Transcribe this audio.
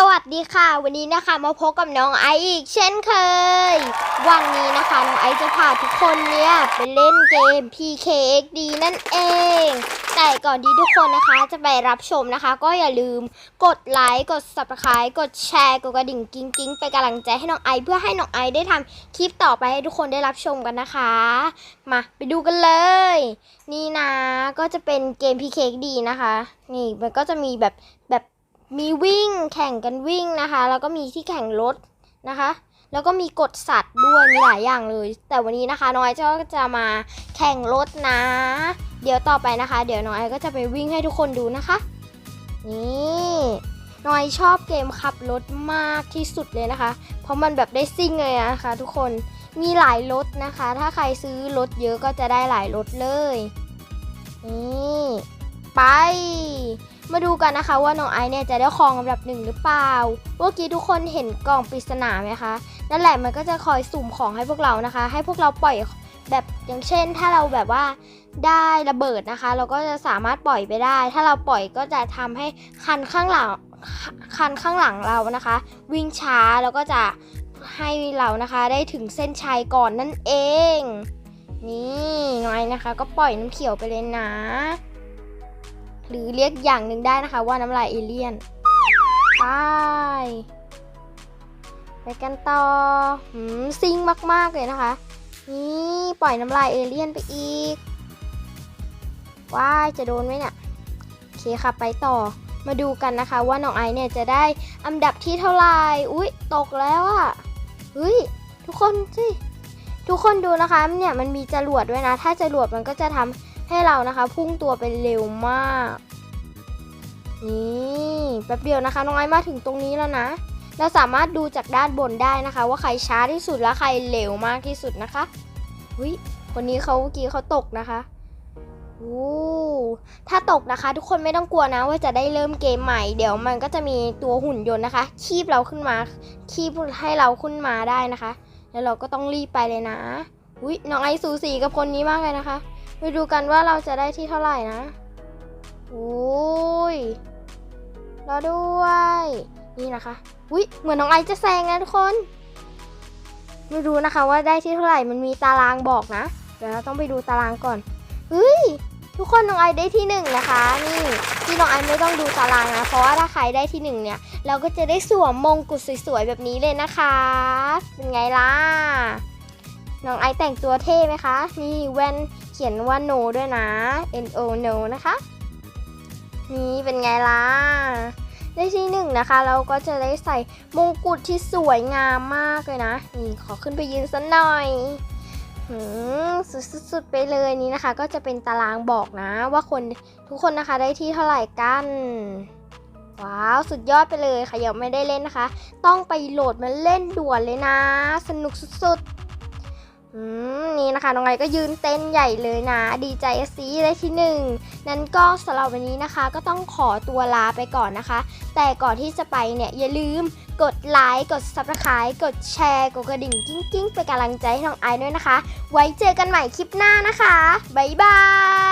สวัสดีค่ะ วันนี้นะคะมาพบกับน้องไอซ์อีกเช่นเคย วันนี้นะคะน้องไอซ์จะพาทุกคนเนี่ยไปเล่นเกม PKXD นั่นเอง แต่ก่อนที่ทุกคนนะคะจะไปรับชมนะคะ ก็อย่าลืมกดไลค์กด subscribe กดแชร์กดกระดิ่งกิ้งกิ้งๆเป็นกำลังใจให้น้องไอซ์เพื่อให้น้องไอซ์ได้ทำคลิปต่อไปให้ทุกคนได้รับชมกันนะคะ มาไปดูกันเลย นี่นะก็จะเป็นเกม PKXD นะคะ นี่มันก็จะมีแบบแบบ มีวิ่งแข่งกันวิ่งนะคะ แล้วก็มีที่แข่งรถนะคะ แล้วก็มีกดสัตว์ด้วยมีหลายอย่างเลย แต่วันนี้นะคะน้องไอซ์ก็จะมาแข่งรถนะ เดี๋ยวต่อไปนะคะ เดี๋ยวน้องไอซ์ก็จะไปวิ่งให้ทุกคนดูนะคะ นี่น้องไอซ์ชอบเกมขับรถมากที่สุดเลยนะคะ เพราะมันแบบได้ซิ่งเลยนะคะ ทุกคนมีหลายรถนะคะ ถ้าใครซื้อรถเยอะก็จะได้หลายรถเลย นี่ ไป มาดูกันนะคะว่าน้องไอซ์เนี่ยจะได้ครองอันดับหนึ่งหรือเปล่า เมื่อกี้ทุกคนเห็นกล่องปริศนาไหมคะ นั่นแหละมันก็จะคอยสุ่มของให้พวกเรานะคะ ให้พวกเราปล่อยแบบอย่างเช่น ถ้าเราแบบว่าได้ระเบิดนะคะ เราก็จะสามารถปล่อยไปได้ ถ้าเราปล่อยก็จะทำให้คันข้างหลังคันข้างหลังเรานะคะ วิ่งช้าแล้วก็จะให้เรานะคะได้ถึงเส้นชัยก่อนนั่นเอง นี่น้องนะคะ ก็ปล่อยน้ำเขียวไปเลยนะ หรือเรียกอย่างหนึ่งได้นะคะว่าน้ำลายเอเลี่ยนไปไปกันต่อหืมซิงมาก ๆ เลยนะคะ นี่ปล่อยน้ำลายเอเลี่ยนไปอีก ว้ายจะโดนไหมเนี่ยโอเคค่ะไปต่อมาดูกันนะคะว่าน้องไอเนี่ยจะได้อันดับที่เท่าไหร่ อุ๊ย ตกแล้วอะเฮ้ย ทุกคนสิ ทุกคนดูนะคะเนี่ยมันมีจรวดด้วยนะ ถ้าจรวดมันก็จะทำ ให้เรานะคะ พุ่งตัวไปเร็วมาก นี่แป๊บเดียวนะคะน้องไอมาถึงตรงนี้แล้วนะ เราสามารถดูจากด้านบนได้นะคะ ว่าใครช้าที่สุดและใครเร็วมากที่สุดนะคะวิคนนี้เขาเมื่อกี้เขาตกนะคะโอ้ถ้าตกนะคะ ทุกคนไม่ต้องกลัวนะว่าจะได้เริ่มเกมใหม่ เดี๋ยวมันก็จะมีตัวหุ่นยนต์นะคะ คีบเราขึ้นมา คีบให้เราขึ้นมาได้นะคะ แล้วเราก็ต้องรีบไปเลยนะอุ้ยน้องไอซ์สูสีกับคนนี้มากเลยนะคะ ไปดูกันว่าเราจะได้ที่เท่าไหร่นะโอ้ยรอด้วย นี่นะคะอุ้ยเหมือนน้องไอซ์จะแซงนะทุกคน ไม่รู้นะคะว่าได้ที่เท่าไหร่มันมีตารางบอกนะ เดี๋ยวเราต้องไปดูตารางก่อนเฮ้ยทุกคนน้องไอซ์ได้ที่หนึ่งนะคะนี่ที่น้องไอซ์ไม่ต้องดูตารางนะ เพราะว่าถ้าใครได้ที่หนึ่งเนี่ย เราก็จะได้สวมมงกุฎสวยๆแบบนี้เลยนะคะ เป็นไงล่ะน้องไอซ์แต่งตัวเท่ไหมคะ นี่แว่น ขียนว่า no ด้วยนะ n o no นะคะ นี่เป็นไงล่ะได้ที่หนึ่งนะคะ เราก็จะได้ใส่มงกุฎที่สวยงามมากเลยนะ นี่ขอขึ้นไปยืนสักหน่อยหืมสุดๆไปเลยนี้นะคะ ก็จะเป็นตารางบอกนะ ว่าคนทุกคนนะคะได้ที่เท่าไหร่กันว้าวสุดยอดไปเลยค่ะยังไม่ได้เล่นนะคะ ต้องไปโหลดมาเล่นด่วนเลยนะ สนุกสุดๆ นี่นะคะน้องไอก็ยืนเต้นใหญ่เลยนะ ดีใจซีได้ที่หนึ่งนั้นก็สำหรับวันนี้นะคะ ก็ต้องขอตัวลาไปก่อนนะคะ แต่ก่อนที่จะไปเนี่ยอย่าลืมกดไลค์กดซับสไคร b e กดแชร์กดกระดิ่งกิ้งๆเป็นกำลังใจให้น้องไอด้วยนะคะ ไว้เจอกันใหม่คลิปหน้านะคะบ๊ายบาย